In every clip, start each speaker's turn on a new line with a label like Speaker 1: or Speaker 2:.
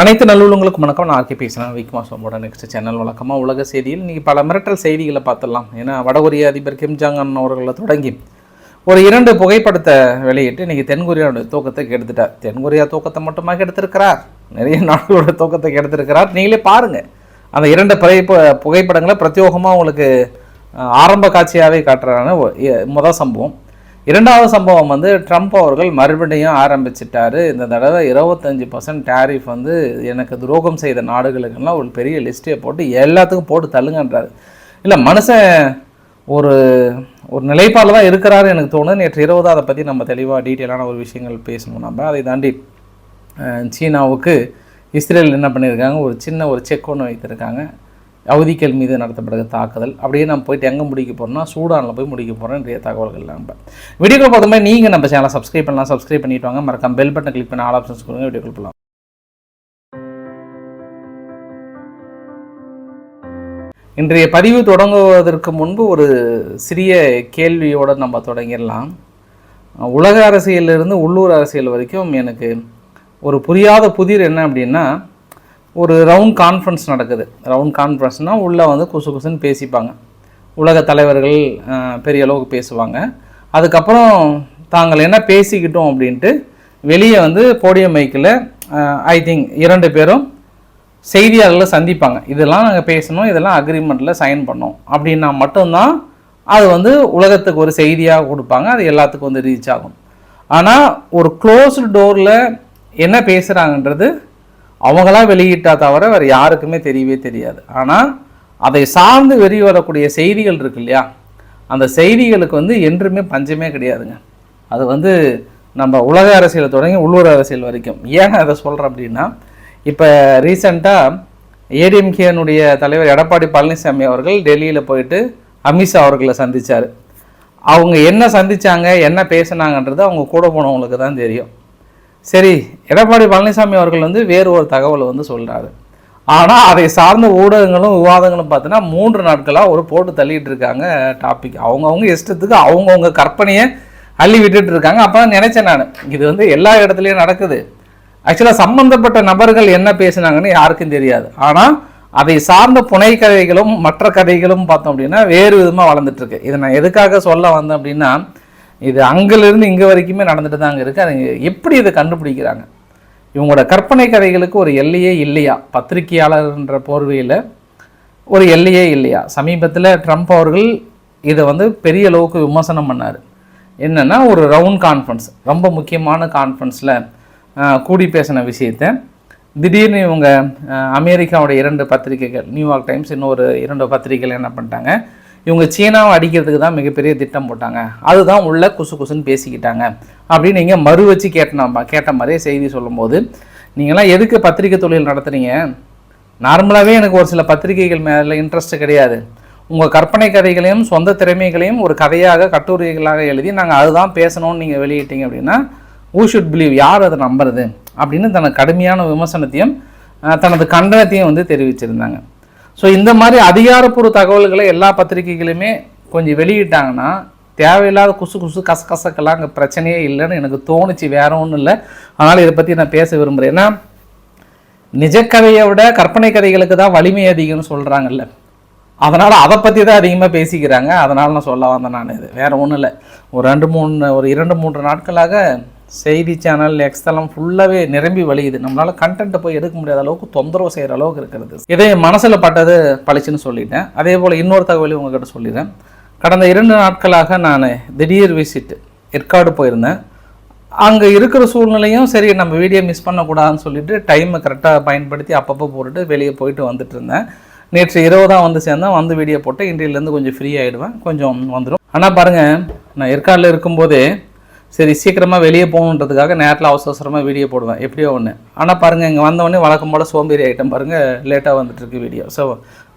Speaker 1: அனைத்து நல்லுள்ளங்களுக்கும் வணக்கம். நான் ஆர்கே பேசுகிறேன் விக்மா சோமோட நெக்ஸ்ட் சேனல் வழக்கமாக உலக செய்தியில். இன்றைக்கி பல மிரட்டல் செய்திகளை பார்த்துடலாம். ஏன்னா வடகொரிய அதிபர் கிம் ஜாங் அன் அவர்களை தொடங்கி ஒரு இரண்டு புகைப்படத்தை வெளியிட்டு இன்றைக்கி தென்கொரியாவுடைய தூக்கத்தை கெடுத்துட்டார். தென்கொரியா தூக்கத்தை மட்டுமாக எடுத்திருக்கிறார். நிறைய நாடுகளோட தூக்கத்தை கெடுத்திருக்கிறார். நீங்களே பாருங்கள் அந்த இரண்டு புகை புகைப்படங்களை பிரத்யோகமாக உங்களுக்கு ஆரம்ப காட்சியாகவே காட்டுறான முதல் சம்பவம். இரண்டாவது சம்பவம் வந்து ட்ரம்ப் அவர்கள் மறுபடியும் ஆரம்பிச்சிட்டாரு. இந்த தடவை இருபத்தஞ்சி பர்சன்ட் டேரிஃப் வந்து எனக்கு துரோகம் செய்த நாடுகளுக்கெல்லாம் ஒரு பெரிய லிஸ்ட்டே போட்டு எல்லாத்துக்கும் போட்டு தள்ளுங்கன்றாரு. இல்லை மனுஷன் ஒரு ஒரு நிலைப்பாடில் தான் இருக்கிறாரு எனக்கு தோணுது. நேற்று இருபது அதை பற்றி நம்ம தெளிவாக டீட்டெயிலான ஒரு விஷயங்கள் பேசணும். நம்ம அதை தாண்டி சீனாவுக்கு இஸ்ரேல் என்ன பண்ணியிருக்காங்க? ஒரு சின்ன ஒரு செக் ஒன்று வைத்திருக்காங்க. அவதிக்கள் மீது நடத்தப்படுகிற தாக்குதல். அப்படியே நம்ம போயிட்டு எங்கே முடிக்க போகிறோம்னா சூடானில் போய் முடிக்க போகிறோம் இன்றைய தகவல்கள் நம்ம. வீடியோக்குள்ள பார்த்தோமே நீங்கள் நம்ம சேனலை சப்ஸ்கிரைப் பண்ணலாம். சப்ஸ்கிரைப் பண்ணிட்டு வாங்க. மறக்காம பெல் பட்டன் கிளிக் பண்ணி ஆல் ஆப்ஷன்ஸ் கொடுங்க. வீடியோக்குள்ள போகலாம் இன்றைய பதிவு தொடங்குவதற்கு முன்பு ஒரு சிறிய கேள்வியோடு நம்ம தொடங்கிடலாம். உலக அரசியலிருந்து உள்ளூர் அரசியல் வரைக்கும் எனக்கு ஒரு புரியாத புதிர் என்ன அப்படின்னா ஒரு ரவுண்ட் கான்ஃபரன்ஸ் நடக்குது. ரவுண்ட் கான்ஃபரன்ஸ்னால் உள்ளே வந்து குசு குசுன்னு பேசிப்பாங்க. உலக தலைவர்கள் பெரிய அளவுக்கு பேசுவாங்க. அதுக்கப்புறம் தாங்கள் என்ன பேசிக்கிட்டோம் அப்படின்ட்டு வெளியே வந்து போடியம் மைக்கில் ஐ திங்க் இரண்டு பேரும் செய்தியாளர்களை சந்திப்பாங்க. இதெல்லாம் நாங்கள் பேசணும் இதெல்லாம் அக்ரிமெண்ட்டில் சைன் பண்ணோம். அப்படின்னா மட்டும்தான் அது வந்து உலகத்துக்கு ஒரு செய்தியாக கொடுப்பாங்க. அது எல்லாத்துக்கும் வந்து ரீச் ஆகும். ஆனால் ஒரு க்ளோஸ்டு டோரில் என்ன பேசுகிறாங்கன்றது அவங்களா வெளியிட்டா தவிர வேறு யாருக்குமே தெரியவே தெரியாது. ஆனால் அதை சார்ந்து வெளி வரக்கூடிய செய்திகள் இருக்கு இல்லையா? அந்த செய்திகளுக்கு வந்து என்றுமே பஞ்சமே கிடையாதுங்க. அது வந்து நம்ம உலக அரசியலை தொடங்கி உள்ளூர் அரசியல் வரைக்கும். ஏன் அதை சொல்கிறேன் அப்படின்னா இப்போ ரீசண்டாக ஏடிஎம்கேனுடைய தலைவர் எடப்பாடி பழனிசாமி அவர்கள் டெல்லியில் போயிட்டு அமித்ஷா அவர்களை சந்திச்சார். அவங்க என்ன சந்தித்தாங்க என்ன பேசுனாங்கன்றது அவங்க கூட போனவங்களுக்கு தான் தெரியும். சரி எடப்பாடி பழனிசாமி அவர்கள் வந்து வேறு ஒரு தகவலை வந்து சொல்கிறாரு ஆனால் அதை சார்ந்த ஊடகங்களும் விவாதங்களும் பார்த்தீங்கன்னா மூன்று நாட்களாக ஒரு போட்டு தள்ளிட்டு இருக்காங்க டாபிக் அவங்கவுங்க இஷ்டத்துக்கு அவங்கவுங்க கற்பனையை அள்ளி விட்டுட்டு இருக்காங்க. அப்போ நினச்சேன் நான் இது வந்து எல்லா இடத்துலையும் நடக்குது. ஆக்சுவலாக சம்மந்தப்பட்ட நபர்கள் என்ன பேசுனாங்கன்னு யாருக்கும் தெரியாது. ஆனால் அதை சார்ந்த புனை கதைகளும் மற்ற கதைகளும் பார்த்தோம் அப்படின்னா வேறு விதமாக வளர்ந்துட்டுருக்கு இதை நான் எதுக்காக சொல்ல வந்தேன் அப்படின்னா இது அங்கிலிருந்து இங்கே வரைக்குமே நடந்துட்டு தாங்க இருக்குது அது எப்படி இதை கண்டுபிடிக்கிறாங்க? இவங்களோட கற்பனை கதைகளுக்கு ஒரு எல்லையே இல்லையா? பத்திரிகையாளர்ன்ற போர்வையில் ஒரு எல்லையே இல்லையா? சமீபத்தில் ட்ரம்ப் அவர்கள் இதை வந்து பெரிய அளவுக்கு விமர்சனம் பண்ணார். என்னென்னா ஒரு ரவுண்ட் கான்ஃபரன்ஸ் ரொம்ப முக்கியமான கான்ஃபரன்ஸில் கூடி பேசின விஷயத்தை. திடீர்னு இவங்க அமெரிக்காவோட இரண்டு பத்திரிகைகள் நியூயார்க் டைம்ஸ் இன்னொரு இரண்டு பத்திரிகைகள் என்ன பண்ணிட்டாங்க? இவங்க சீனாவை அடிக்கிறதுக்கு தான் மிகப்பெரிய திட்டம் போட்டாங்க. அதுதான் உள்ள குசு குசுன்னு பேசிக்கிட்டாங்க. அப்படின்னு நீங்கள் மறு வச்சு கேட்டனா கேட்ட மாதிரியே செய்தி சொல்லும்போது நீங்களாம் எதுக்கு பத்திரிகை தொழில் நடத்துறீங்க? நார்மலாகவே எனக்கு ஒரு சில பத்திரிகைகள் மேலே இன்ட்ரெஸ்ட் கிடையாது. உங்கள் கற்பனை கதைகளையும் சொந்த திறமைகளையும் ஒரு கதையாக கட்டுரைகளாக எழுதி நாங்கள் அதுதான் பேசணும்னு நீங்கள் வெளியிட்டீங்க அப்படின்னா ஊ ஷுட் பிலீவ் யார் அதை நம்புறது? அப்படின்னு தனது கடுமையான விமர்சனத்தையும் தனது கண்டனத்தையும் வந்து தெரிவிச்சிருந்தாங்க. ஸோ இந்த மாதிரி அதிகாரப்பூர்வ தகவல்களை எல்லா பத்திரிகைகளுமே கொஞ்சம் வெளியிட்டாங்கன்னா தேவையில்லாத குசு குசு கசகசக்கெல்லாம் அங்கே பிரச்சனையே இல்லைன்னு எனக்கு தோணுச்சு. வேற ஒன்றும் இல்லை. அதனால் இதை பற்றி நான் பேச விரும்புகிறேன் ஏன்னா நிஜக்கதையை விட கற்பனை கதைகளுக்கு தான் வலிமை அதிகம்னு சொல்கிறாங்கல்ல அதனால் அதை பற்றி தான் அதிகமாக பேசிக்கிறாங்க. அதனால் நான் சொல்ல வந்தேன் நான் இது. வேறு ஒன்றும் இல்லை. ஒரு ரெண்டு மூணு ஒரு இரண்டு மூன்று நாட்களாக செய்தி சேனல் எக்ஸ்தலம் ஃபுல்லாகவே நிரம்பி வழியுது. நம்மளால் கண்டென்ட்டை போய் எடுக்க முடியாத அளவுக்கு தொந்தரவு செய்கிற அளவுக்கு இருக்கிறது. இதே மனசில் பட்டது பழிச்சுன்னு சொல்லிட்டேன். அதே போல் இன்னொரு தகவலையும் உங்ககிட்ட சொல்லிடுறேன். கடந்த இரண்டு நாட்களாக நான் திடீர் விசிட் ஏற்காடு போயிருந்தேன். அங்கே இருக்கிற சூழ்நிலையும் சரி நம்ம வீடியோ மிஸ் பண்ணக்கூடாதுன்னு சொல்லிட்டு டைமை கரெக்டாக பயன்படுத்தி அப்பப்போ போட்டுட்டு வெளியே போயிட்டு வந்துட்டு இருந்தேன். நேற்று இரவு தான் வந்து சேர்ந்தேன். வந்து வீடியோ போட்டு இன்றையிலேருந்து கொஞ்சம் ஃப்ரீ ஆகிடுவேன் கொஞ்சம் வந்துடும் ஆனால் பாருங்கள் நான் ஏற்காடில் இருக்கும்போதே சரி சீக்கிரமாக வெளியே போகணுன்றதுக்காக நேரத்தில் அவசர அவசரமாக வீடியோ போடுவேன். எப்படியோ ஒன்று ஆனால் பாருங்கள் இங்கே வந்தவொடனே வழக்கம் போல் சோம்பேறி ஐட்டம் பாருங்கள் லேட்டாக வந்துட்டுருக்கு வீடியோ ஸோ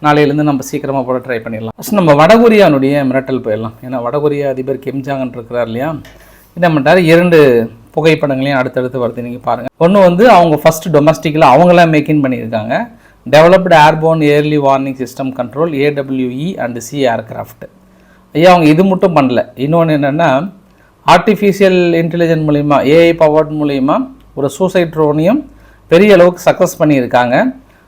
Speaker 1: நாளையிலேருந்து நம்ம சீக்கிரமாக போட ட்ரை பண்ணிடலாம். ஃபஸ்ட் நம்ம வடகொரியானுடைய மிரட்டல் போயிடலாம். ஏன்னா வடகொரியா அதிபர் கிம்ஜாங்கன் இருக்கிறார் இல்லையா? என்ன பண்ணிட்டாரு? இரண்டு புகைப்படங்களையும் அடுத்தடுத்து வருது. நீங்கள் பாருங்கள் ஒன்று வந்து அவங்க ஃபஸ்ட்டு டொமஸ்டிக்கில் அவங்களாம் மேக்கின் பண்ணியிருக்காங்க. Developed airborne early warning system control AWE and C aircraft ஐயா அவங்க இது மட்டும் பண்ணல. இன்னொன்று என்னென்னா ஆர்டிஃபிஷியல் இன்டெலிஜென்ட் மூலிமா ஏஐ பவர்ட் மூலிமா ஒரு சூசைட் ட்ரோனையும் பெரிய அளவுக்கு சக்ஸஸ் பண்ணியிருக்காங்க.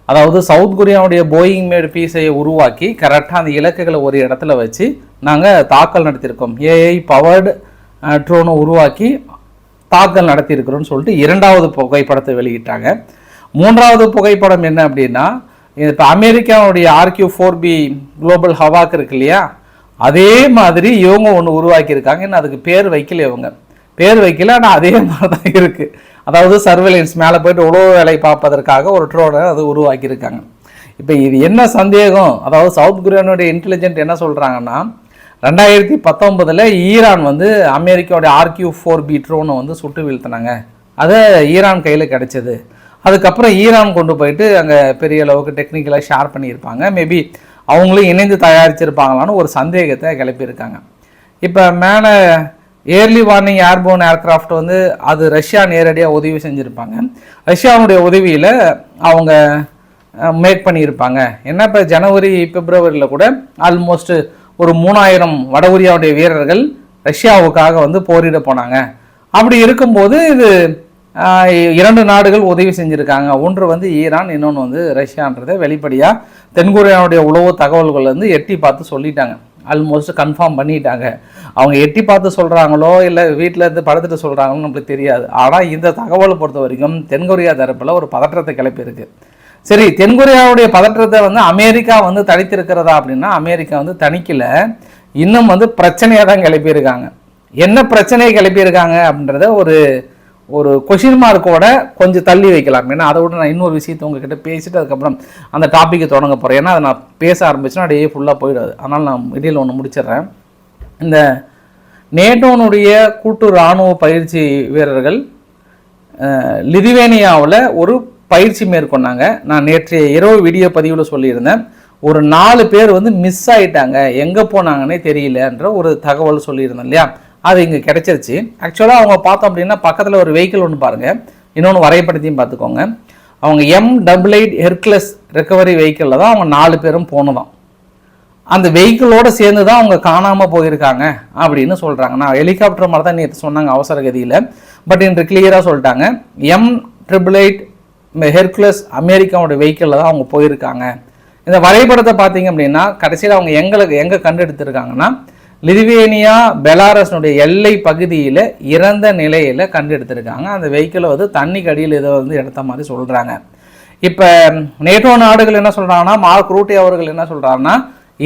Speaker 1: அதாவது சவுத் கொரியாவுடைய போயிங் மேடு பீஸை உருவாக்கி கரெக்டாக அந்த இலக்குகளை ஒரு இடத்துல வச்சு நாங்கள் தாக்கல் நடத்தியிருக்கோம். ஏஐ பவர்டு ட்ரோனை உருவாக்கி தாக்கல் நடத்தியிருக்கிறோம்னு சொல்லிட்டு இரண்டாவது புகைப்படத்தை வெளியிட்டாங்க. மூன்றாவது புகைப்படம் என்ன அப்படின்னா இப்போ அமெரிக்காவுடைய RQ four B Global Hawk இருக்கு இல்லையா? அதே மாதிரி இவங்க ஒன்று உருவாக்கியிருக்காங்க. இன்னும் அதுக்கு பேர் வைக்கல இவங்க. பேர் வைக்கல ஆனால் அதே மாதிரி தான் இருக்குது அதாவது சர்வேலன்ஸ் மேலே போயிட்டு உழவு வேலை பார்ப்பதற்காக ஒரு ட்ரோனை அது உருவாக்கியிருக்காங்க. இப்போ இது என்ன சந்தேகம்? அதாவது சவுத் கொரியானுடைய இன்டெலிஜென்ட் என்ன சொல்கிறாங்கன்னா ரெண்டாயிரத்தி பத்தொன்பதில் ஈரான் வந்து அமெரிக்காவுடைய ஆர்கியூ ஃபோர் பி ட்ரோனை வந்து சுட்டு வீழ்த்தினாங்க. அதை ஈரான் கையில் கிடச்சிது. அதுக்கப்புறம் ஈரான் கொண்டு போயிட்டு அங்கே பெரிய அளவுக்கு டெக்னிக்கலாக ஷேர் பண்ணியிருப்பாங்க. மேபி அவங்களும் இணைந்து தயாரிச்சிருப்பாங்களான்னு ஒரு சந்தேகத்தை கிளப்பியிருக்காங்க. இப்போ மேலே ஏர்லி வார்னிங் ஏர்போன் ஏர்க்ராஃப்ட் வந்து அது ரஷ்யா நேரடியாக உதவி செஞ்சுருப்பாங்க. ரஷ்யாவுடைய உதவியில் அவங்க மேக் பண்ணியிருப்பாங்க. என்ன இப்போ ஜனவரி பிப்ரவரியில் கூட ஆல்மோஸ்ட் ஒரு மூணாயிரம் வட கொரியாவுடைய வீரர்கள் ரஷ்யாவுக்காக வந்து போரிட போனாங்க. அப்படி இருக்கும்போது இது இரண்டு நாடுகள் உதவி செஞ்சுருக்காங்க. ஒன்று வந்து ஈரான் இன்னொன்று வந்து ரஷ்யான்றதை வெளிப்படையாக தென்கொரியாவுடைய உளவு தகவல்கள் வந்து எட்டி பார்த்து சொல்லிட்டாங்க. ஆல்மோஸ்ட் கன்ஃபார்ம் பண்ணிட்டாங்க. அவங்க எட்டி பார்த்து சொல்கிறாங்களோ இல்லை வீட்டில் இருந்து படுத்துட்டு சொல்கிறாங்களோ நம்மளுக்கு தெரியாது. ஆனால் இந்த தகவலை பொறுத்த வரைக்கும் தென்கொரியா தரப்பில் ஒரு பதற்றத்தை கிளப்பியிருக்கு. சரி தென்கொரியாவுடைய பதற்றத்தை வந்து அமெரிக்கா வந்து தனித்திருக்கிறதா அப்படின்னா அமெரிக்கா வந்து தணிக்கல. இன்னும் வந்து பிரச்சனையாக தான் கிளப்பியிருக்காங்க. என்ன பிரச்சனையை கிளப்பியிருக்காங்க அப்படின்றத ஒரு ஒரு கொஷின் மார்க்கோட கொஞ்சம் தள்ளி வைக்கலாம். ஏன்னா அதை விட நான் இன்னொரு விஷயத்தை உங்ககிட்ட பேசிட்டு அதுக்கப்புறம் அந்த டாப்பிக்கை தொடங்க போகிறேன் ஏன்னா அதை நான் பேச ஆரம்பிச்சுன்னா அப்படியே ஃபுல்லாக போயிடாது. அதனால் நான் இடையில் ஒன்று முடிச்சிடுறேன். இந்த நேட்டோனுடைய கூட்டு இராணுவ பயிற்சி வீரர்கள் லிதுவேனியாவில் ஒரு பயிற்சி மேற்கொண்டாங்க. நான் நேற்றைய இரவு வீடியோ பதிவில் சொல்லியிருந்தேன். ஒரு நாலு பேர் வந்து மிஸ் ஆகிட்டாங்க எங்கே போனாங்கன்னே தெரியலன்ற ஒரு தகவல் சொல்லியிருந்தேன் இல்லையா? அது இங்கே கிடச்சிருச்சு. ஆக்சுவலாக அவங்க பார்த்தோம் அப்படின்னா பக்கத்தில் ஒரு வெஹிக்கிள் ஒன்று பாருங்கள் இன்னொன்று வரைபடத்தையும் பார்த்துக்கோங்க. அவங்க M double eight Hercules recovery வெஹிக்கிளில் தான் அவங்க நாலு பேரும் போனதாம். அந்த வெஹிக்கிளோட சேர்ந்து தான் அவங்க காணாமல் போயிருக்காங்க அப்படின்னு சொல்கிறாங்க நான் ஹெலிகாப்டர் மாதிரி தான் நேற்று சொன்னாங்க அவசர கதியில் பட் இன்று கிளியராக சொல்லிட்டாங்க. எம் ட்ரிபிள் எயிட் ஹெர்குலஸ் அமெரிக்காவோட வெஹிக்கிளில் தான் அவங்க போயிருக்காங்க. இந்த வரைபடத்தை பார்த்தீங்க அப்படின்னா கடைசியில் அவங்க எங்களுக்கு எங்கே கண்டெடுத்திருக்காங்கன்னா லிதுவேனியா பெலாரஸ்னுடைய எல்லை பகுதியில் இறந்த நிலையில் கண்டெடுத்திருக்காங்க. அந்த வெஹிக்கிளை வந்து தண்ணிக்கு அடியில் இதை வந்து எடுத்த மாதிரி சொல்கிறாங்க இப்போ நேட்டோ நாடுகள் என்ன சொல்கிறாங்கன்னா மார்க் ரூட்டி அவர்கள் என்ன சொல்கிறாருன்னா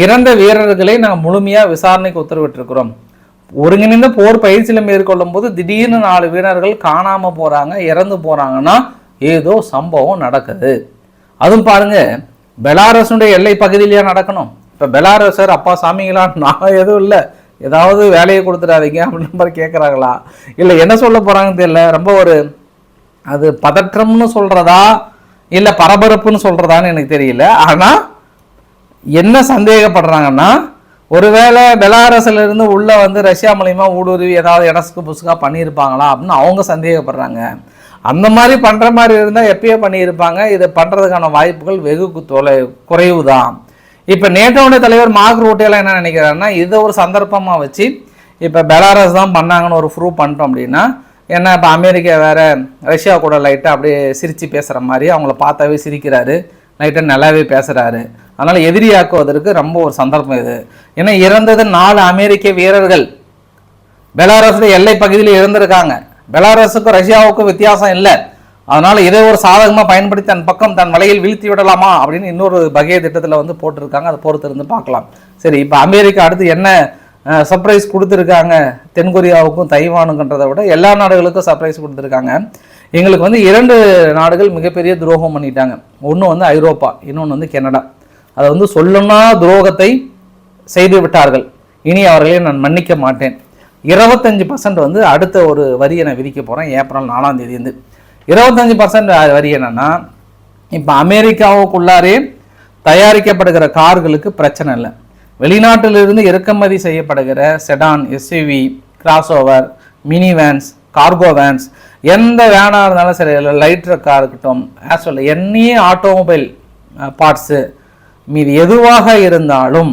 Speaker 1: இறந்த வீரர்களை நாங்கள் முழுமையாக விசாரணைக்கு உத்தரவிட்டிருக்கிறோம். ஒருங்கிணைந்த போர் பயிற்சியில் மேற்கொள்ளும் போது திடீர்னு நாலு வீரர்கள் காணாமல் போகிறாங்க இறந்து போகிறாங்கன்னா ஏதோ சம்பவம் நடக்குது. அதுவும் பாருங்க பெலாரஸுடைய எல்லை பகுதியிலேயே நடக்கணும்? இப்போ பெலாரஸர் அப்பா சாமிங்களா நான் எதுவும் இல்லை. ஏதாவது வேலையை கொடுத்துடாதீங்க அப்படின்ற மாதிரி கேட்குறாங்களா இல்லை என்ன சொல்ல போகிறாங்கன்னு தெரியல. ரொம்ப ஒரு அது பதற்றம்னு சொல்கிறதா இல்லை பரபரப்புன்னு சொல்கிறதான்னு எனக்கு தெரியல. ஆனால் என்ன சந்தேகப்படுறாங்கன்னா ஒருவேளை பெலாரஸ்ல உள்ளே வந்து ரஷ்யா மூலிமா ஊடுருவி ஏதாவது இடசுக்கு புசுக்காக பண்ணியிருப்பாங்களா அப்படின்னு அவங்க சந்தேகப்படுறாங்க. அந்த மாதிரி பண்ணுற மாதிரி இருந்தால் எப்பயோ பண்ணியிருப்பாங்க. இதை பண்ணுறதுக்கான வாய்ப்புகள் வெகு தொலை குறைவு தான் இப்போ நேட்டோடைய தலைவர் மார்க் ரூட்டேலாம் என்ன நினைக்கிறாருன்னா இதை ஒரு சந்தர்ப்பமாக வச்சு இப்போ பெலாரஸ் தான் பண்ணாங்கன்னு ஒரு ப்ரூவ் பண்ணிட்டோம் அப்படின்னா ஏன்னா இப்போ அமெரிக்கா வேறு ரஷ்யா கூட லைட்டாக அப்படியே சிரித்து பேசுகிற மாதிரி அவங்கள பார்த்தாவே சிரிக்கிறாரு. லைட்டாக நல்லாவே பேசுகிறாரு அதனால் எதிரியாக்குவதற்கு ரொம்ப ஒரு சந்தர்ப்பம் இது. ஏன்னா இறந்தது நாலு அமெரிக்க வீரர்கள். பெலாரஸுடைய எல்லை பகுதியில் இறந்துருக்காங்க பெலாரஸுக்கும் ரஷ்யாவுக்கும் வித்தியாசம் இல்லை. அதனால் இதை ஒரு சாதகமாக பயன்படுத்தி தன் பக்கம் தன் வலையில் வீழ்த்தி விடலாமா அப்படின்னு இன்னொரு வகை திட்டத்தில் வந்து போட்டிருக்காங்க. அதை பொறுத்து இருந்து பார்க்கலாம். சரி இப்போ அமெரிக்கா அடுத்து என்ன சர்ப்ரைஸ் கொடுத்துருக்காங்க தென்கொரியாவுக்கும் தைவானுங்கன்றதை விட எல்லா நாடுகளுக்கும் சர்ப்ரைஸ் கொடுத்துருக்காங்க. எங்களுக்கு வந்து இரண்டு நாடுகள் மிகப்பெரிய துரோகம் பண்ணிட்டாங்க. ஒன்று வந்து ஐரோப்பா இன்னொன்று வந்து கனடா. அதை வந்து சொல்லணும்னா துரோகத்தை செய்து விட்டார்கள். இனி அவர்களை நான் மன்னிக்க மாட்டேன். இருபத்தஞ்சு பர்சன்ட் வந்து அடுத்த ஒரு வரியை நான் விதிக்க போகிறேன் ஏப்ரல் நாலாம் தேதியிருந்து இருபத்தஞ்சி பர்சன்ட் வரி என்னன்னா இப்போ அமெரிக்காவுக்குள்ளாரே தயாரிக்கப்படுகிற கார்களுக்கு பிரச்சனை இல்லை. வெளிநாட்டிலிருந்து இறக்குமதி செய்யப்படுகிற sedan SUV crossover mini vans cargo vans எந்த வேனாக இருந்தாலும் சரி லைட் ட்ரக்காக இருக்கட்டும் ஆஸ் வெல் என்னையே ஆட்டோமொபைல் பார்ட்ஸு மீது எதுவாக இருந்தாலும்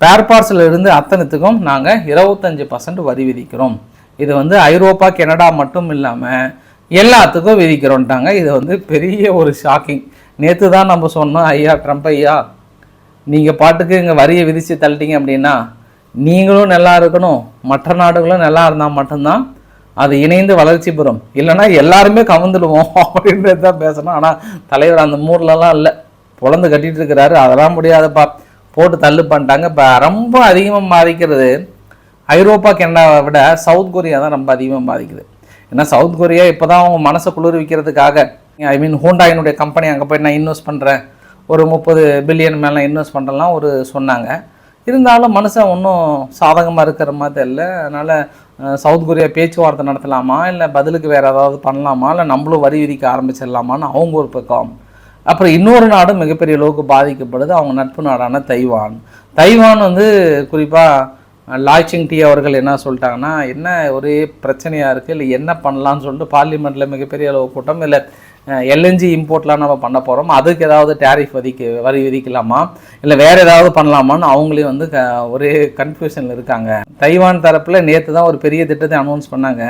Speaker 1: பேர் பார்ட்ஸில் இருந்து அத்தனத்துக்கும் நாங்கள் இருபத்தஞ்சி பர்சன்ட் வரி விதிக்கிறோம். இது வந்து ஐரோப்பா கனடா மட்டும் இல்லாமல் எல்லாத்துக்கும் விதிக்கிறோன்ட்டாங்க. இது வந்து பெரிய ஒரு ஷாக்கிங். நேற்று தான் நம்ம சொன்னோம் ஐயா ட்ரம்ப் ஐயா நீங்கள் பாட்டுக்கு இங்கே வரியை விதித்து தள்ளிட்டீங்க அப்படின்னா நீங்களும் நல்லா இருக்கணும் மற்ற நாடுகளும் நல்லா இருந்தால் மட்டும்தான் அது இணைந்து வளர்ச்சி பெறும். இல்லைன்னா எல்லாருமே கவுந்துடுவோம் அப்படின்றது தான் பேசணும். ஆனால் தலைவர் அந்த மூர்லலாம் இல்லை. பொழந்து கட்டிகிட்டு இருக்கிறாரு. அதெல்லாம் முடியாதுப்பா. போட்டு தள்ளு பண்ணிட்டாங்க. இப்போ ரொம்ப அதிகமாக பாதிக்கிறது ஐரோப்பா கனடாவை விட சவுத் கொரியா தான் ரொம்ப அதிகமாக பாதிக்குது. ஏன்னா சவுத் கொரியா இப்போ தான் அவங்க மனசை குளிர்விக்கிறதுக்காக ஐ மீன் ஹோண்டாயினுடைய கம்பெனி அங்கே போய் நான் இன்வெஸ்ட் பண்ணுறேன் ஒரு முப்பது பில்லியன் மேலே இன்வெஸ்ட் பண்ணுறலாம் ஒரு சொன்னாங்க. இருந்தாலும் மனுஷன் ஒன்றும் சாதகமாக இருக்கிற மாதிரி இல்லை. அதனால் சவுத் கொரியா பேச்சுவார்த்தை நடத்தலாமா? இல்லை பதிலுக்கு வேறு ஏதாவது பண்ணலாமா? இல்லை நம்மளும் வரி விதிக்க ஆரம்பிச்சிடலாமான்னு அவங்க ஒரு பக்கம். அப்புறம் இன்னொரு நாடும் மிகப்பெரிய அளவுக்கு பாதிக்கப்படுது. அவங்க நட்பு நாடான தைவான். தைவான் வந்து குறிப்பாக லாய்ச்சிங் டி அவர்கள் என்ன சொல்லிட்டாங்கன்னா என்ன ஒரே பிரச்சனையாக இருக்குது இல்லை என்ன பண்ணலாம்னு சொல்லிட்டு பார்லிமெண்ட்டில் மிகப்பெரிய அளவு கூட்டம் இல்லை எல்என்ஜி இம்போர்ட்லாம் நம்ம பண்ண போகிறோம் அதுக்கு ஏதாவது டேரிஃப் விதிக்க வரி விதிக்கலாமா? இல்லை வேறு ஏதாவது பண்ணலாமான்னு அவங்களே வந்து க ஒரே கன்ஃபியூஷனில் இருக்காங்க. தைவான் தரப்பில் நேற்று தான் ஒரு பெரிய திட்டத்தை அனௌன்ஸ் பண்ணாங்க.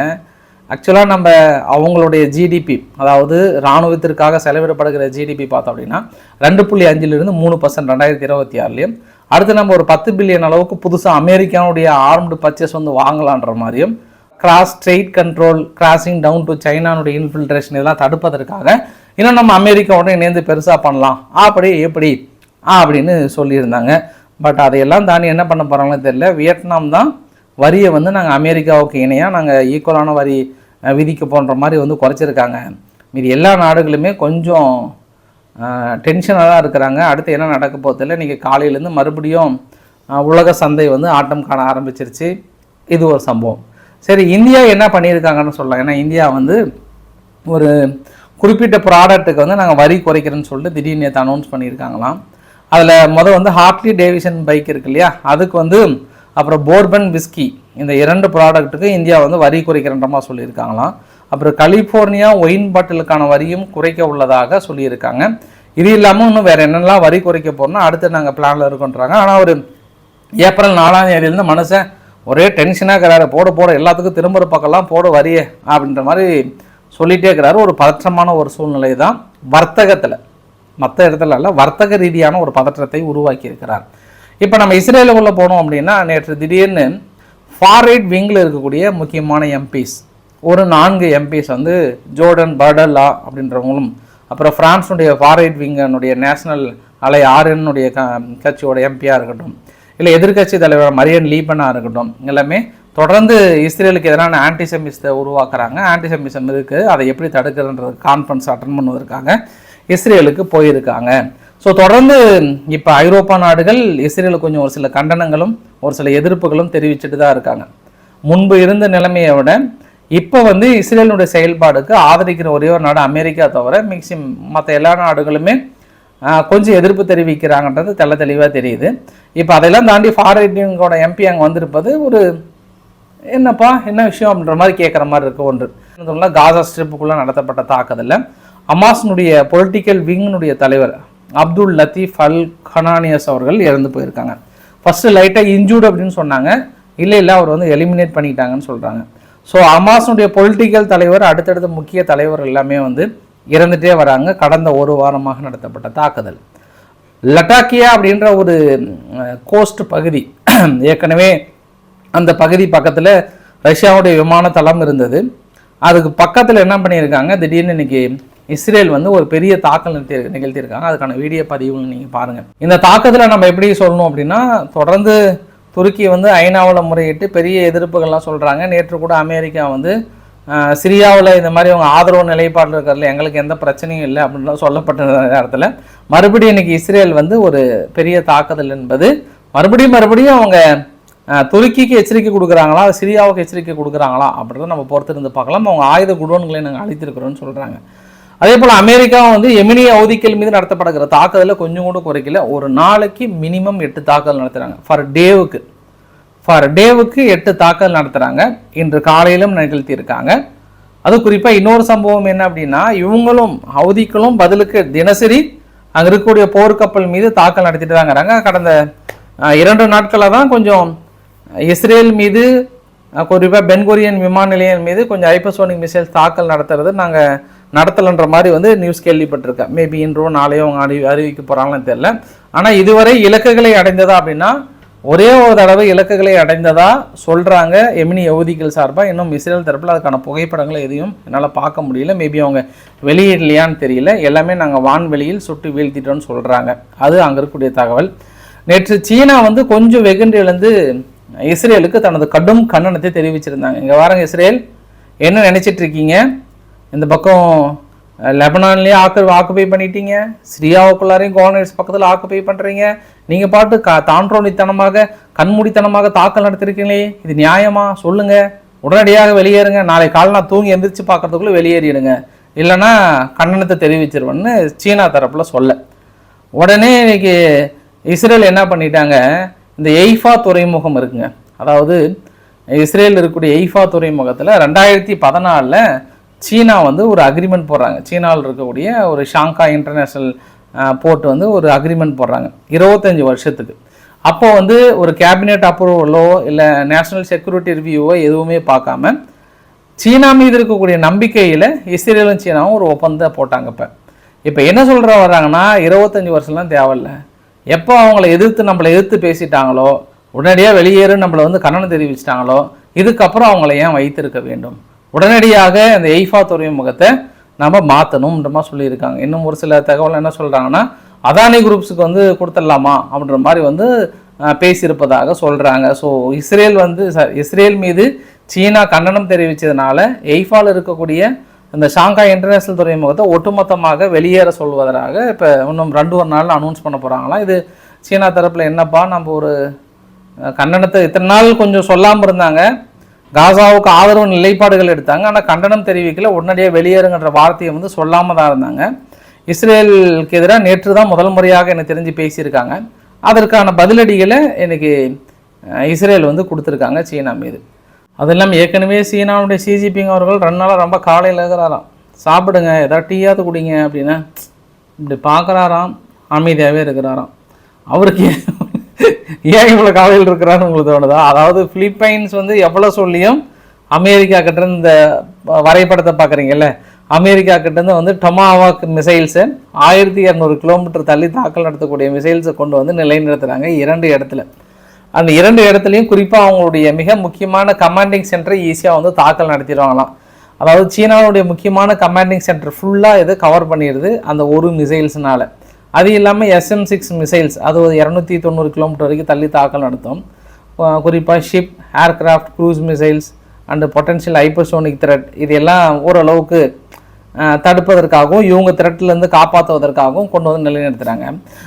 Speaker 1: ஆக்சுவலாக நம்ம அவங்களுடைய ஜிடிபி அதாவது இராணுவத்திற்காக செலவிடப்படுகிற ஜிடிபி பார்த்தோம் அப்படின்னா ரெண்டு புள்ளி அஞ்சிலிருந்து மூணு பர்சன்ட் ரெண்டாயிரத்தி இருபத்தி ஆறுலேயும் அடுத்து நம்ம ஒரு பத்து பில்லியன் அளவுக்கு புதுசாக அமெரிக்காவுடைய ஆர்ம்டு பர்ச்சேஸ் வந்து வாங்கலான்ற மாதிரியும் cross strait control crossing down to சைனானுடைய infiltration இதெல்லாம் தடுப்பதற்காக இன்னும் நம்ம அமெரிக்காவோட இணைந்து பெருசாக பண்ணலாம். அப்படி எப்படி ஆ அப்படின்னு சொல்லியிருந்தாங்க. பட் அதையெல்லாம் தாண்டி என்ன பண்ண போகிறாங்கன்னு தெரியல. வியட்நாம் தான் வரியை வந்து நாங்கள் அமெரிக்காவுக்கு இணையாக நாங்கள் ஈக்குவலான வரி விதிக்க போன்ற மாதிரி வந்து குறைச்சிருக்காங்க. மீதி எல்லா நாடுகளுமே கொஞ்சம் டென்ஷனாக தான் இருக்கிறாங்க. அடுத்து என்ன நடக்க போதில்லை நீங்கள் காலையிலேருந்து மறுபடியும் உலக சந்தை வந்து ஆட்டம் காண ஆரம்பிச்சிருச்சு. இது ஒரு சம்பவம். சரி இந்தியா என்ன பண்ணியிருக்காங்கன்னு சொல்லலாம். ஏன்னா இந்தியா வந்து ஒரு குறிப்பிட்ட ப்ராடக்ட்டுக்கு வந்து நாங்கள் வரி குறைக்கிறேன்னு சொல்லிட்டு திடீர்னு நேற்று அனௌன்ஸ் பண்ணியிருக்காங்களாம். அதில் மொதல் வந்து ஹார்ட்லி டேவிஷன் பைக் இருக்கு இல்லையா? அதுக்கு வந்து அப்புறம் போர்பன் விஸ்கி இந்த இரண்டு ப்ராடக்ட்டுக்கு இந்தியா வந்து வரி குறைக்கிறன்ற சொல்லியிருக்காங்களாம். அப்புறம் கலிஃபோர்னியா ஒயின் பாட்டிலுக்கான வரியும் குறைக்க உள்ளதாக சொல்லியிருக்காங்க. இது இல்லாமல் இன்னும் வேறு என்னெல்லாம் வரி குறைக்க போகிறோம்னா அடுத்து நாங்கள் பிளானில் இருக்கோன்றாங்க. ஆனால் ஒரு ஏப்ரல் நாலாம் தேதியிலேருந்து மனுஷன் ஒரே டென்ஷனாக இருக்கிறாரு. போட போட எல்லாத்துக்கும் திரும்புகிற பக்கம்லாம் போட வரியே அப்படின்ற மாதிரி சொல்லிகிட்டே இருக்கிறாரு. ஒரு பதற்றமான ஒரு சூழ்நிலை தான் வர்த்தகத்தில். மற்ற இடத்துல இல்லை வர்த்தக ரீதியான ஒரு பதற்றத்தை உருவாக்கி இருக்கிறார். இப்போ நம்ம இஸ்ரேலுக்குள்ளே போனோம் அப்படின்னா நேற்று திடீர்னு ஃபாரைட் விங்கில் இருக்கக்கூடிய முக்கியமான எம்பிஸ் ஒரு நான்கு எம்பிஸ் வந்து ஜோர்டன் பர்டல்லா அப்படின்றவங்களும் அப்புறம் ஃப்ரான்ஸுடைய ஃபாரைட் விங்கனுடைய நேஷனல் அலை ஆர்என்னுடைய க கட்சியோட எம்பியாக இருக்கட்டும் இல்லை எதிர்க்கட்சி தலைவர் மரியன் லீபனாக இருக்கட்டும் எல்லாமே தொடர்ந்து இஸ்ரேலுக்கு எதிரான ஆன்டிசெமிஸத்தை உருவாக்குறாங்க. ஆன்டிசெமிசம் இருக்குது அதை எப்படி தடுக்கிறன்றது கான்ஃபரன்ஸ் அட்டன் பண்ணுவதற்காக இஸ்ரேலுக்கு போயிருக்காங்க. ஸோ தொடர்ந்து இப்போ ஐரோப்பா நாடுகள் இஸ்ரேலுக்கு கொஞ்சம் ஒரு சில கண்டனங்களும் ஒரு சில எதிர்ப்புகளும் தெரிவிச்சுட்டு தான் இருக்காங்க. முன்பு இருந்த நிலைமையை விட இப்போ வந்து இஸ்ரேலினுடைய செயல்பாடுக்கு ஆதரிக்கிற ஒரே ஒரு நாடு அமெரிக்கா தவிர மிக்சிம் மற்ற எல்லா நாடுகளுமே கொஞ்சம் எதிர்ப்பு தெரிவிக்கிறாங்கன்றது தெள்ள தெளிவாக தெரியுது. இப்போ அதெல்லாம் தாண்டி ஃபாரினோட எம்பி அங்கே வந்திருப்பது ஒரு என்னப்பா என்ன விஷயம் அப்படின்ற மாதிரி கேட்குற மாதிரி இருக்கு ஒன்று. காசா ஸ்ட்ரிப்புக்குள்ளே நடத்தப்பட்ட தாக்குதலில். அமாஸ்னுடைய பொலிட்டிக்கல் விங்கினுடைய தலைவர் அப்துல் லத்தீஃப் அல் கனானியஸ் அவர்கள் இறந்து போயிருக்காங்க. ஃபஸ்ட்டு லைட்டாக இன்ஜூர்டு அப்படின்னு சொன்னாங்க. இல்லை இல்லை அவர் வந்து எலிமினேட் பண்ணிட்டாங்கன்னு சொல்கிறாங்க ஸோ அமாஸுடைய பொலிட்டிக்கல் தலைவர் அடுத்தடுத்த முக்கிய தலைவர் எல்லாமே வந்து இறந்துட்டே வராங்க. கடந்த ஒரு வாரமாக நடத்தப்பட்ட தாக்குதல். லட்டாக்கியா அப்படின்ற ஒரு கோஸ்ட் பகுதி ஏற்கனவே அந்த பகுதி பக்கத்தில் ரஷ்யாவுடைய விமான தளம் இருந்தது. அதுக்கு பக்கத்தில் என்ன பண்ணியிருக்காங்க? திடீர்னு இன்னைக்கு இஸ்ரேல் வந்து ஒரு பெரிய தாக்கல் நிறுத்தி நிகழ்த்தியிருக்காங்க. அதுக்கான வீடியோ பதிவுகள் நீங்கள் பாருங்கள் இந்த தாக்கத்தில் நம்ம எப்படி சொல்லணும் அப்படின்னா தொடர்ந்து துருக்கி வந்து ஐநாவில் முறையிட்டு பெரிய எதிர்ப்புகள்லாம் சொல்கிறாங்க நேற்று கூட அமெரிக்கா வந்து சிரியாவில் இந்த மாதிரி அவங்க ஆதரவு நிலைப்பாட்டில் இருக்கிறதுல எங்களுக்கு எந்த பிரச்சனையும் இல்லை அப்படின்லாம் சொல்லப்பட்ட நேரத்தில் மறுபடியும் இன்றைக்கி இஸ்ரேல் வந்து ஒரு பெரிய தாக்குதல் என்பது மறுபடியும் மறுபடியும் அவங்க துருக்கிக்கு எச்சரிக்கை கொடுக்குறாங்களா சிரியாவுக்கு எச்சரிக்கை கொடுக்குறாங்களா அப்படின்றத நம்ம பொறுத்திருந்து பார்க்கலாம். அவங்க ஆயுத குடோன்களை நாங்கள் அழித்திருக்கிறோன்னு சொல்கிறாங்க அதே போல் அமெரிக்காவும் வந்து எமினி அவதிக்கல் மீது நடத்தப்படுகிற தாக்குதலை கொஞ்சம் கூட குறைக்கல. ஒரு நாளைக்கு மினிமம் எட்டு தாக்குதல் நடத்துகிறாங்க ஃபார் டேவுக்கு ஃபார் டேவுக்கு எட்டு தாக்குதல் நடத்துகிறாங்க இன்று காலையிலும் நிகழ்த்தியிருக்காங்க. அது குறிப்பாக இன்னொரு சம்பவம் என்ன அப்படின்னா இவங்களும் அவதிக்களும் பதிலுக்கு தினசரி அங்கே இருக்கக்கூடிய போர்க்கப்பல் மீது தாக்கல் நடத்திட்டு தாங்கிறாங்க கடந்த இரண்டு நாட்களாக தான் கொஞ்சம் இஸ்ரேல் மீது குறிப்பாக பென்கொரியன் விமான நிலையம் மீது கொஞ்சம் ஹைப்பர்சோனிக் மிசைல்ஸ் தாக்கல் நடத்துறது நாங்கள் நடத்தலைன்ற மாதிரி வந்து நியூஸ் கேள்விப்பட்டிருக்கேன். மேபி இன்றோ நாளையோ அவங்க அறி அறிவிக்க போகிறாங்கன்னு தெரில ஆனால் இதுவரை இலக்குகளை அடைந்ததா அப்படின்னா ஒரே ஒரு தடவை இலக்குகளை அடைந்ததா சொல்கிறாங்க எமினி யகுதிகள் சார்பாக இன்னும் இஸ்ரேல் தரப்பில் அதுக்கான புகைப்படங்களை எதையும் என்னால் பார்க்க முடியல. மேபி அவங்க வெளியிடலையான்னு தெரியல. எல்லாமே நாங்கள் வான்வெளியில் சுட்டு வீழ்த்திட்டோம்னு சொல்கிறாங்க அது அங்கே இருக்கக்கூடிய தகவல். நேற்று சீனா வந்து கொஞ்சம் வெகுண்டு எழுந்து இஸ்ரேலுக்கு தனது கடும் கண்டனத்தை தெரிவிச்சிருந்தாங்க. இங்கே வாரங்க இஸ்ரேல் என்ன நினச்சிட்டு இருக்கீங்க? இந்த பக்கம் லெபனான்லேயே ஆக்கு ஆக்குபை பண்ணிட்டீங்க. சிரியாவுக்குள்ளாரையும் கோவர்னர்ஸ் பக்கத்தில் ஆக்குபை பண்ணுறீங்க நீங்கள் பாட்டு கா தான்றோனித்தனமாக கண்மூடித்தனமாக தாக்கல் நடத்திருக்கீங்களே இது நியாயமா? சொல்லுங்கள் உடனடியாக வெளியேறுங்க. நாளை காலை நான் தூங்கி எந்திரிச்சு பார்க்குறதுக்குள்ளே வெளியேறிடுங்க. இல்லைன்னா கண்டனத்தை தெரிவிச்சிருவேன்னு சீனா தரப்பில் சொல்ல. உடனே இன்னைக்கு இஸ்ரேல் என்ன பண்ணிட்டாங்க? இந்த எய்ஃபா துறைமுகம் இருக்குங்க. அதாவது இஸ்ரேல் இருக்கக்கூடிய எய்ஃபா துறைமுகத்தில் ரெண்டாயிரத்தி பதினாலில் சீனா வந்து ஒரு அக்ரிமெண்ட் போடுறாங்க. சீனாவில் இருக்கக்கூடிய ஒரு ஷாங்காய் இன்டர்நேஷ்னல் போர்ட் வந்து ஒரு அக்ரிமெண்ட் போடுறாங்க. இருபத்தஞ்சி வருஷத்துக்கு. அப்போ வந்து ஒரு கேபினெட் அப்ரூவலோ இல்லை நேஷனல் செக்யூரிட்டி ரிவ்யூவோ எதுவுமே பார்க்காம சீனா மீது இருக்கக்கூடிய நம்பிக்கையில் இஸ்ரேலும் சீனாவும் ஒரு ஒப்பந்தம் போட்டாங்க இப்போ. இப்போ என்ன சொல்கிற வர்றாங்கன்னா இருபத்தஞ்சி வருஷம்லாம் தேவையில்லை. எப்போ அவங்கள எதிர்த்து நம்மளை எதிர்த்து பேசிட்டாங்களோ உடனடியாக வெளியேறு நம்மளை வந்து கண்ணனை தெரிவிச்சிட்டாங்களோ இதுக்கப்புறம் அவங்கள ஏன் வைத்திருக்க வேண்டும்? உடனடியாக அந்த எய்ஃபா துறைமுகத்தை நம்ம மாற்றணும்ன்ற மாதிரி சொல்லியிருக்காங்க. இன்னும் ஒரு சில தகவல் என்ன சொல்கிறாங்கன்னா அதானி குரூப்ஸுக்கு வந்து கொடுத்துடலாமா அப்படின்ற மாதிரி வந்து பேசியிருப்பதாக சொல்கிறாங்க ஸோ இஸ்ரேல் வந்து ச- இஸ்ரேல் மீது சீனா கண்டனம் தெரிவித்ததுனால எய்ஃபால் இருக்கக்கூடிய இந்த ஷாங்காய் இன்டர்நேஷனல் துறைமுகத்தை ஒட்டுமொத்தமாக வெளியேற சொல்வதாக இப்போ இன்னும் ரெண்டு ஒரு நாள் அனௌன்ஸ் பண்ண போகிறாங்களாம் இது சீனா தரப்பில் என்னப்பா நம்ம ஒரு கண்டனத்தை இத்தனை நாள் கொஞ்சம் சொல்லாமல் இருந்தாங்க. காசாவுக்கு ஆதரவு நிலைப்பாடுகள் எடுத்தாங்க. ஆனால் கண்டனம் தெரிவிக்கல. உடனடியாக வெளியேறுங்கிற வார்த்தையை வந்து சொல்லாமல் தான் இருந்தாங்க. இஸ்ரேலுக்கு எதிராக நேற்று தான் முதல் முறையாக எனக்கு தெரிஞ்சு பேசியிருக்காங்க. அதற்கான பதிலடிகளை எனக்கு இஸ்ரேல் வந்து கொடுத்துருக்காங்க சீனா மீது. அது இல்லாமல் ஏற்கனவே சீனாவுடைய சிஜிபிங் அவர்கள் ரெண்டு நாளாக ரொம்ப காலையில் இருக்கிறாராம். சாப்பிடுங்க ஏதாவது டீயாவது குடிங்க அப்படின்னா இப்படி பார்க்குறாராம். அமைதியாகவே இருக்கிறாராம். அவருக்கு ஏன் இவ்வளோ காலையில் இருக்கிறான்னு உங்களுக்கு தோணுதா? அதாவது பிலிப்பைன்ஸ் வந்து எவ்வளோ சொல்லியும் அமெரிக்கா கிட்டேருந்து இந்த வரைபடத்தை பார்க்குறீங்கல்ல அமெரிக்கா கிட்டேருந்து வந்து டொமாவாக் மிசைல்ஸை ஆயிரத்தி இரநூறு கிலோமீட்டர் தள்ளி தாக்கல் நடத்தக்கூடிய மிசைல்ஸை கொண்டு வந்து நிலைநிறுத்துகிறாங்க இரண்டு இடத்துல. அந்த இரண்டு இடத்துலையும் குறிப்பாக அவங்களுடைய மிக முக்கியமான கமாண்டிங் சென்டரை ஈஸியாக வந்து தாக்கல் நடத்திடுவாங்களாம். அதாவது சீனாவுடைய முக்கியமான கமாண்டிங் சென்டர் ஃபுல்லாக இதை கவர் பண்ணிடுது அந்த ஒரு மிசைல்ஸ்னால் அது இல்லாமல் எஸ்எம் சிக்ஸ் மிசைல்ஸ் அது ஒரு இரநூத்தி தொண்ணூறு கிலோமீட்டர் வரைக்கும் தள்ளி தாக்கல் நடத்தும். குறிப்பாக ship aircraft cruise missiles and potential hypersonic threat இது எல்லாம் ஓரளவுக்கு தடுப்பதற்காகவும் இவங்க த்ரெட்லேருந்து காப்பாற்றுவதற்காகவும் கொண்டு வந்து நிலைநிறுத்துகிறாங்க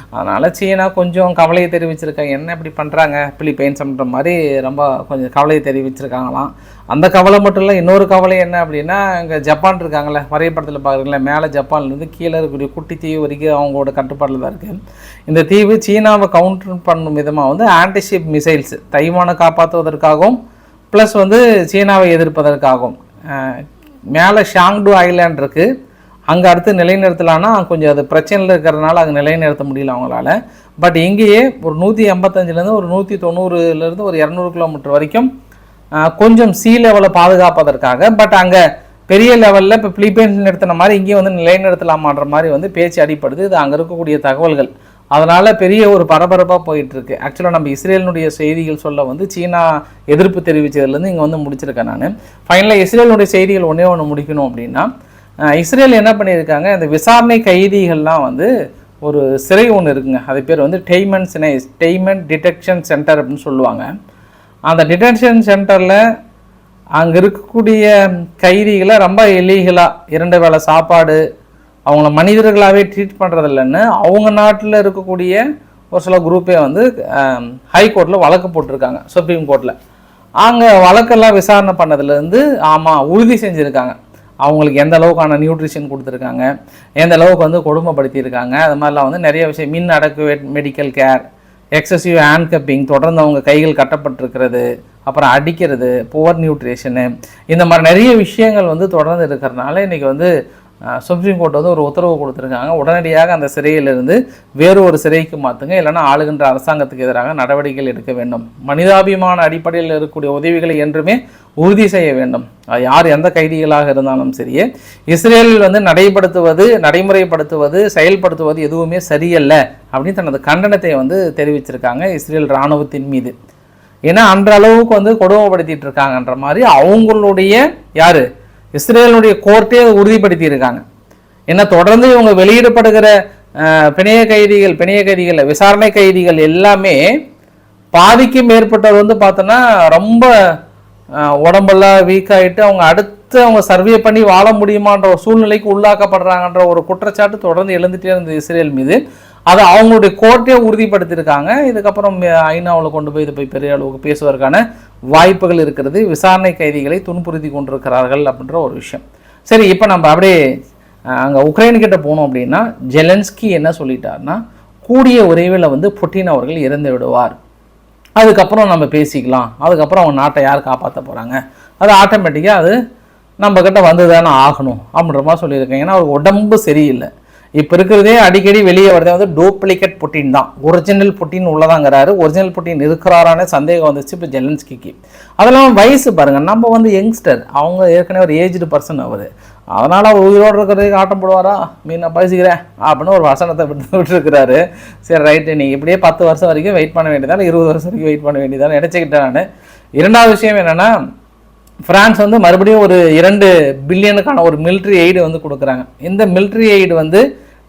Speaker 1: அதனால் சீனா கொஞ்சம் கவலையை தெரிவிச்சிருக்காங்க என்ன இப்படி பண்ணுறாங்க பிலிப்பைன்ஸ்ன்ற மாதிரி ரொம்ப கொஞ்சம் கவலையை தெரிவிச்சிருக்காங்களாம். அந்த கவலை மட்டும் இல்லை இன்னொரு கவலை என்ன அப்படின்னா இங்கே ஜப்பான் இருக்காங்கல்ல வரைபடத்தில் பார்க்குறீங்களா மேலே ஜப்பான்லேருந்து கீழே இருக்கக்கூடிய குட்டி தீவு வரைக்கும் அவங்களோட கட்டுப்பாட்டில் தான் இருக்குது இந்த தீவு சீனாவை கவுண்டர் பண்ணும் விதமாக வந்து ஆன்டிஷிப் மிசைல்ஸ் தைவானை காப்பாற்றுவதற்காகவும் ப்ளஸ் வந்து சீனாவை எதிர்ப்பதற்காகவும் மேலே ஷாங்டு ஐலாண்ட் இருக்குது அங்கே அடுத்து நிலைநிறுத்தலான்னா கொஞ்சம் அது பிரச்சனையில் இருக்கிறதுனால அங்கே நிலைநிறுத்த முடியல அவங்களால. பட் இங்கேயே ஒரு நூற்றி எண்பத்தஞ்சிலேருந்து ஒரு நூற்றி தொண்ணூறுலேருந்து ஒரு இரநூறு கிலோமீட்டர் வரைக்கும் கொஞ்சம் சி லெவலை பாதுகாப்பதற்காக பட் அங்கே பெரிய லெவலில் இப்போ பிலிப்பைன்ஸ் நிறுத்தின மாதிரி இங்கேயும் வந்து நிலைநிறுத்தலாமான்ற மாதிரி வந்து பேச்சு அடிப்படுது இது அங்கே இருக்கக்கூடிய தகவல்கள். அதனால் பெரிய ஒரு பரபரப்பாக போயிட்டுருக்கு. ஆக்சுவலாக நம்ம இஸ்ரேலினுடைய செய்திகள் சொல்ல வந்து சீனா எதிர்ப்பு தெரிவித்ததுலேருந்து இங்கே வந்து முடிச்சிருக்கேன் நான். ஃபைனலாக இஸ்ரேலினுடைய செய்திகள் ஒன்றே ஒன்று முடிக்கணும் அப்படின்னா இஸ்ரேல் என்ன பண்ணியிருக்காங்க இந்த விசாரணை கைதிகள்லாம் வந்து ஒரு சிறை ஒன்று இருக்குங்க. அது பேர் வந்து டெய்மன் சினை டெய்மெண்ட் டிடெக்ஷன் சென்டர் அப்படின்னு சொல்லுவாங்க. அந்த டிடென்ஷன் சென்டரில் அங்கே இருக்கக்கூடிய கைதிகளை ரொம்ப எலீகலாக இரண்டு வேளை சாப்பாடு அவங்கள மனிதர்களாகவே ட்ரீட் பண்ணுறதில்லன்னு அவங்க நாட்டில் இருக்கக்கூடிய ஒரு சில குரூப்பே வந்து ஹைகோர்ட்டில் வழக்கு போட்டிருக்காங்க சுப்ரீம் கோர்ட்டில் அங்கே வழக்கெல்லாம் விசாரணை பண்ணதுலேருந்து ஆமாம் உறுதி செஞ்சுருக்காங்க. அவங்களுக்கு எந்த அளவுக்கான நியூட்ரிஷன் கொடுத்துருக்காங்க எந்த அளவுக்கு வந்து கொடுமைப்படுத்தியிருக்காங்க அது மாதிரிலாம் வந்து நிறைய விஷயம். மின் adequate medical care excessive hand cupping தொடர்ந்து அவங்க கைகள் கட்டப்பட்டிருக்கிறது அப்புறம் அடிக்கிறது புவர் நியூட்ரிஷனு இந்த மாதிரி நிறைய விஷயங்கள் வந்து தொடர்ந்து இருக்கிறதுனால இன்றைக்கி வந்து சுப்ரீம் கோர்ட் வந்து ஒரு உத்தரவு கொடுத்துருக்காங்க. உடனடியாக அந்த சிறையிலிருந்து வேறு ஒரு சிறைக்கு மாற்றுங்க இல்லைன்னா ஆளுகின்ற அரசாங்கத்துக்கு எதிராக நடவடிக்கைகள் எடுக்க வேண்டும். மனிதாபிமான அடிப்படையில் இருக்கக்கூடிய உதவிகளை என்றுமே உறுதி செய்ய வேண்டும். அது யார் எந்த கைதிகளாக இருந்தாலும் சரியே இஸ்ரேலில் வந்து நடைபடுத்துவது நடைமுறைப்படுத்துவது செயல்படுத்துவது எதுவுமே சரியல்ல அப்படின்னு தனது கண்டனத்தை வந்து தெரிவிச்சிருக்காங்க இஸ்ரேல் இராணுவத்தின் மீது. ஏன்னா அன்ற அளவுக்கு வந்து கொடுமைப்படுத்திட்டு இருக்காங்கன்ற மாதிரி அவங்களுடைய யார்? இஸ்ரேலுடைய கோர்ட்டே உறுதிப்படுத்தி இருக்காங்க ஏன்னா தொடர்ந்து இவங்க வெளியிடப்படுகிற பிணைய கைதிகள் பிணைய கைதிகள் விசாரணை கைதிகள் எல்லாமே பாதிக்கு மேற்பட்டவர் வந்து பார்த்தோன்னா ரொம்ப உடம்பெல்லாம் வீக் ஆகிட்டு அவங்க அடுத்து அவங்க சர்வே பண்ணி வாழ முடியுமான்ற ஒரு சூழ்நிலைக்கு உள்ளாக்கப்படுறாங்கன்ற ஒரு குற்றச்சாட்டு தொடர்ந்து எழுந்துகிட்டே இருந்தது இஸ்ரேல் மீது. அதை அவங்களுடைய கோர்ட்டே உறுதிப்படுத்தியிருக்காங்க. இதுக்கப்புறம் ஐநாவில் கொண்டு போய் இதை போய் பெரிய அளவுக்கு பேசுவதற்கான வாய்ப்புகள் இருக்கிறது. விசாரணை கைதிகளை துன்புறுத்தி கொண்டிருக்கிறார்கள் அப்படின்ற ஒரு விஷயம். சரி இப்போ நம்ம அப்படியே அங்கே உக்ரைன் கிட்ட போனோம் அப்படின்னா ஜெலன்ஸ்கி என்ன சொல்லிட்டாருன்னா கூடிய உறைவில் வந்து புட்டின் அவர்கள் இறந்து விடுவார். அதுக்கப்புறம் நம்ம பேசிக்கலாம். அதுக்கப்புறம் அவங்க நாட்டை யார் காப்பாற்ற போகிறாங்க அது ஆட்டோமேட்டிக்காக அது நம்மக்கிட்ட வந்து தானே ஆகணும் அப்படின்ற மாதிரி சொல்லியிருக்கேன் ஏன்னா அவருக்கு உடம்பு சரியில்லை. இப்போ இருக்கிறதே அடிக்கடி வெளியே வரதே. வந்து டூப்ளிகேட் புட்டின் தான். ஒரிஜினல் புட்டின் உள்ளதாங்கிறாரு. ஒரிஜினல் புட்டின் இருக்கிறாரான சந்தேகம் வந்துச்சு இப்போ ஜெலன்ஸ்கிக்கு. அதெல்லாம் வயசு பாருங்க. நம்ம வந்து யங்ஸ்டர் அவங்க ஏற்கனவே ஒரு ஏஜ்டு பர்சன் ஆகுது அதனால் அவர் உயிரோடு இருக்கிறதுக்கு ஆட்டம் போடுவாரா மீன் நான் பேசிக்கிறேன். அப்படின்னு ஒரு வசனத்தை விட்டு விட்டுருக்கிறாரு. சரி ரைட்டு நீங்கள் இப்படியே பத்து வருஷம் வரைக்கும் வெயிட் பண்ண வேண்டியதால் இருபது வருஷம் வரைக்கும் வெயிட் பண்ண வேண்டியதால் நினச்சிக்கிட்டேன் நான். இரண்டாவது விஷயம் என்னென்னா ஃப்ரான்ஸ் வந்து மறுபடியும் ஒரு இரண்டு பில்லியனுக்கான ஒரு மிலிட்ரி எய்டு வந்து கொடுக்குறாங்க. இந்த மிலிட்ரி எய்டு வந்து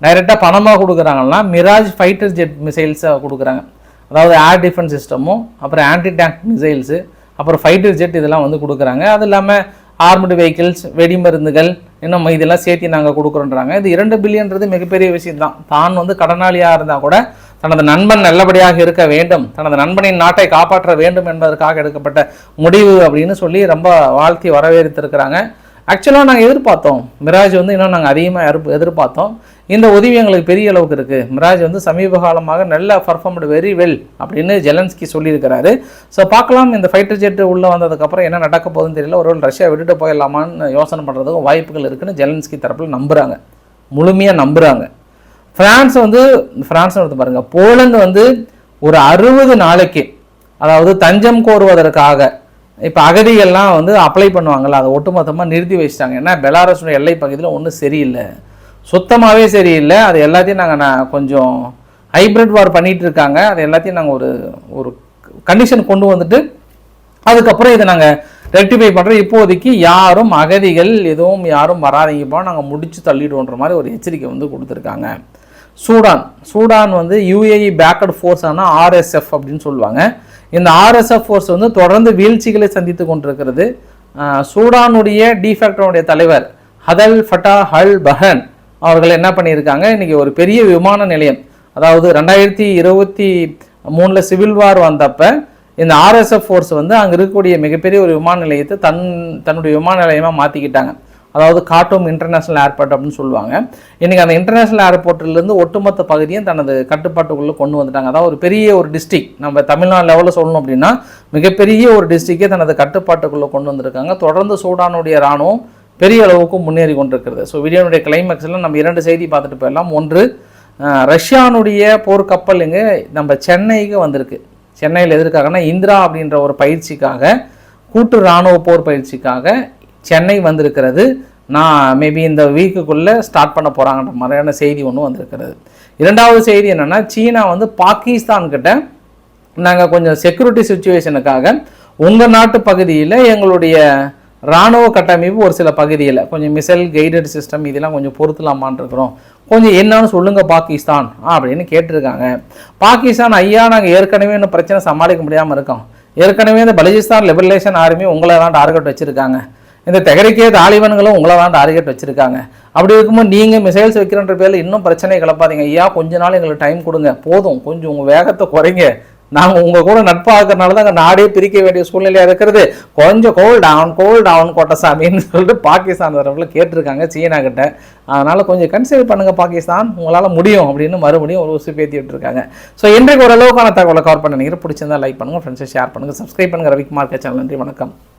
Speaker 1: டைரெக்டாக பணமாக கொடுக்குறாங்கன்னா மிராஜ் ஃபைட்டர் ஜெட் மிசைல்ஸை கொடுக்குறாங்க. அதாவது ஏர் டிஃபென்ஸ் சிஸ்டமும் அப்புறம் ஆன்டி டேங்க் மிசைல்ஸு அப்புறம் ஃபைட்டர் ஜெட் இதெல்லாம் வந்து கொடுக்குறாங்க. அது இல்லாமல் ஆர்மடு வெஹிக்கிள்ஸ் வெடிமருந்துகள் இன்னும் இதெல்லாம் சேர்த்து நாங்கள் கொடுக்குறோன்றாங்க. இது இரண்டு பில்லியன்றது மிகப்பெரிய விஷயம் தான் தான் வந்து கடனாளியாக இருந்தால் கூட தனது நண்பன் நல்லபடியாக இருக்க வேண்டும் தனது நண்பனின் நாட்டை காப்பாற்ற வேண்டும் என்பதற்காக எடுக்கப்பட்ட முடிவு அப்படின்னு சொல்லி ரொம்ப வாழ்த்தி வரவேற்றிருக்கிறாங்க ஆக்சுவலாக நாங்கள் எதிர்பார்த்தோம். மிராஜ் வந்து இன்னும் நாங்கள் அதிகமாக எதிர்பார்த்தோம். இந்த உதவி எங்களுக்கு பெரிய அளவுக்கு இருக்குது மிராஜ் வந்து சமீப காலமாக நல்ல பர்ஃபார்ம்டு வெரி வெல் அப்படின்னு ஜெலன்ஸ்கி சொல்லியிருக்கிறாரு. ஸோ பார்க்கலாம். இந்த ஃபைட்டர் ஜெட் உள்ளே வந்ததுக்கப்புறம் என்ன நடக்க போகுதுன்னு தெரியல. ஒருவேளை ரஷ்யா விட்டுட்டு போயிடலாமான்னு யோசனை பண்ணுறதுக்கும் வாய்ப்புகள் இருக்குன்னு ஜெலன்ஸ்கி தரப்பில் நம்புகிறாங்க முழுமையாக நம்புகிறாங்க ஃப்ரான்ஸ் வந்து ஃப்ரான்ஸ் எடுத்து பாருங்கள் போலந்து வந்து ஒரு அறுபது நாளைக்கு அதாவது தஞ்சம் கோருவதற்காக இப்போ அகதிகள்லாம் வந்து அப்ளை பண்ணுவாங்கள்ல அதை ஒட்டுமொத்தமாக நிறுத்தி வச்சிட்டாங்க. ஏன்னா பெலாரஸுடைய எல்லை பகுதியில் ஒன்றும் சரியில்லை. சுத்தமாகவே சரியில்லை. அது எல்லாத்தையும் நாங்கள் நான் கொஞ்சம் ஹைப்ரிட் வார் பண்ணிகிட்டு இருக்காங்க. அது எல்லாத்தையும் நாங்கள் ஒரு ஒரு கண்டிஷன் கொண்டு வந்துட்டு அதுக்கப்புறம் இதை நாங்கள் ரெக்டிஃபை பண்ணுறோம் இப்போதைக்கு யாரும் அகதிகள் எதுவும் யாரும் வராதீங்கப்பா நாங்கள் முடித்து தள்ளிடுவோன்ற மாதிரி ஒரு எச்சரிக்கை வந்து கொடுத்துருக்காங்க. சூடான். சூடான் வந்து யூஏஇ பேக்கட் ஃபோர்ஸ் ஆனால் ஆர்எஸ்எஃப் அப்படின்னு சொல்லுவாங்க. இந்த ஆர்எஸ்எஃப் ஃபோர்ஸ் வந்து தொடர்ந்து வீழ்ச்சிகளை சந்தித்து கொண்டிருக்கிறது. சூடானுடைய டிஃபேக்டருடைய தலைவர் ஹதல் ஃபட்டா ஹல் பஹன் அவர்கள் என்ன பண்ணியிருக்காங்க? இன்றைக்கி ஒரு பெரிய விமான நிலையம். அதாவது ரெண்டாயிரத்தி இருபத்தி மூணில் சிவில் வார் வந்தப்போ இந்த ஆர்எஸ்எஃப் ஃபோர்ஸ் வந்து அங்கே இருக்கக்கூடிய மிகப்பெரிய ஒரு விமான நிலையத்தை தன் தன்னுடைய விமான நிலையமாக மாற்றிக்கிட்டாங்க அதாவது காட்டும் இன்டர்நேஷ்னல் ஏர்போர்ட் அப்படின்னு சொல்லுவாங்க. இன்றைக்கி அந்த இன்டர்நேஷனல் ஏர்போர்ட்லேருந்து ஒட்டுமொத்த பகுதியும் தனது கட்டுப்பாட்டுக்குள்ளே கொண்டு வந்துட்டாங்க. அதாவது ஒரு பெரிய ஒரு டிஸ்ட்ரிக் நம்ம தமிழ்நாடு லெவலில் சொல்லணும் அப்படின்னா மிகப்பெரிய ஒரு டிஸ்ட்ரிக்கே தனது கட்டுப்பாட்டுக்குள்ளே கொண்டு வந்திருக்காங்க. தொடர்ந்து சூடானுடைய இராணுவம் பெரிய அளவுக்கு முன்னேறி கொண்டிருக்கிறது. ஸோ வீடியோனுடைய கிளைமேக்ஸில் நம்ம இரண்டு செய்தி பார்த்துட்டு போயிடலாம். ஒன்று ரஷ்யானுடைய போர்க்கப்பல் இங்கே நம்ம சென்னைக்கு வந்திருக்கு. சென்னையில் எதற்காகனா இந்திரா அப்படின்ற ஒரு பயிற்சிக்காக கூட்டு இராணுவ போர் பயிற்சிக்காக சென்னை வந்திருக்கிறது. நான் மேபி இந்த வீக்குக்குள்ளே ஸ்டார்ட் பண்ண போகிறாங்கன்ற மாதிரியான செய்தி ஒன்று வந்திருக்கிறது. இரண்டாவது செய்தி என்னென்னா சீனா வந்து பாகிஸ்தான்கிட்ட நாங்கள் கொஞ்சம் செக்யூரிட்டி சுச்சுவேஷனுக்காக உங்கள் நாட்டு பகுதியில் எங்களுடைய இராணுவ கட்டமைப்பு ஒரு சில பகுதியில் கொஞ்சம் மிசைல் கைடட் சிஸ்டம் இதெல்லாம் கொஞ்சம் பொருத்தலாமான்னு இருக்கிறோம். கொஞ்சம் என்னன்னு சொல்லுங்கள் பாகிஸ்தான் அப்படின்னு கேட்டிருக்காங்க. பாகிஸ்தான் ஐயா நாங்கள் ஏற்கனவே இன்னும் பிரச்சனை சமாளிக்க முடியாமல் இருக்கோம். ஏற்கனவே இந்த பலுச்சிஸ்தான் லிபரலேஷன் ஆர்மி உங்களை தான் டார்கெட் வச்சுருக்காங்க. இந்த தெகரிக்கே தாலிபான்களும் உங்களை தான் டார்கெட் வச்சுருக்காங்க. அப்படி இருக்கும்போது நீங்கள் மிசைல்ஸ் வைக்கிறன்ற பேரில் இன்னும் பிரச்சனை கிளப்பாதீங்க ஐயா கொஞ்ச நாள் எங்களுக்கு டைம் கொடுங்க. போதும். கொஞ்சம் உங்கள் வேகத்தை குறைங்க. நாங்கள் உங்கள் கூட நட்பாக இருக்கிறனால தான் நாடே பிரிக்க வேண்டிய சூழ்நிலையாக இருக்கிறது. கொஞ்சம் கோல் டவுன் கோல் டவுன் கோட்டசாமின்னு சொல்லிட்டு பாகிஸ்தான் தரப்பில் கேட்டிருக்காங்க சீனா கிட்ட. அதனால் கொஞ்சம் கன்சிடர் பண்ணுங்கள் பாகிஸ்தான். உங்களால் முடியும் அப்படின்னு மறுபடியும் ஒரு உசு பேத்தி விட்டுருக்காங்க. ஸோ இன்றைக்கு ஓரளவுக்கான தகவலை கவர் பண்ண நினைக்கிறேன். பிடிச்சிருந்தா லைக் பண்ணுங்கள் ஃப்ரெண்ட்ஸை ஷேர் பண்ணுங்கள் சப்ஸ்கிரைப் பண்ணுங்கள் ரவிக்குமார் சேனல் நன்றி வணக்கம்.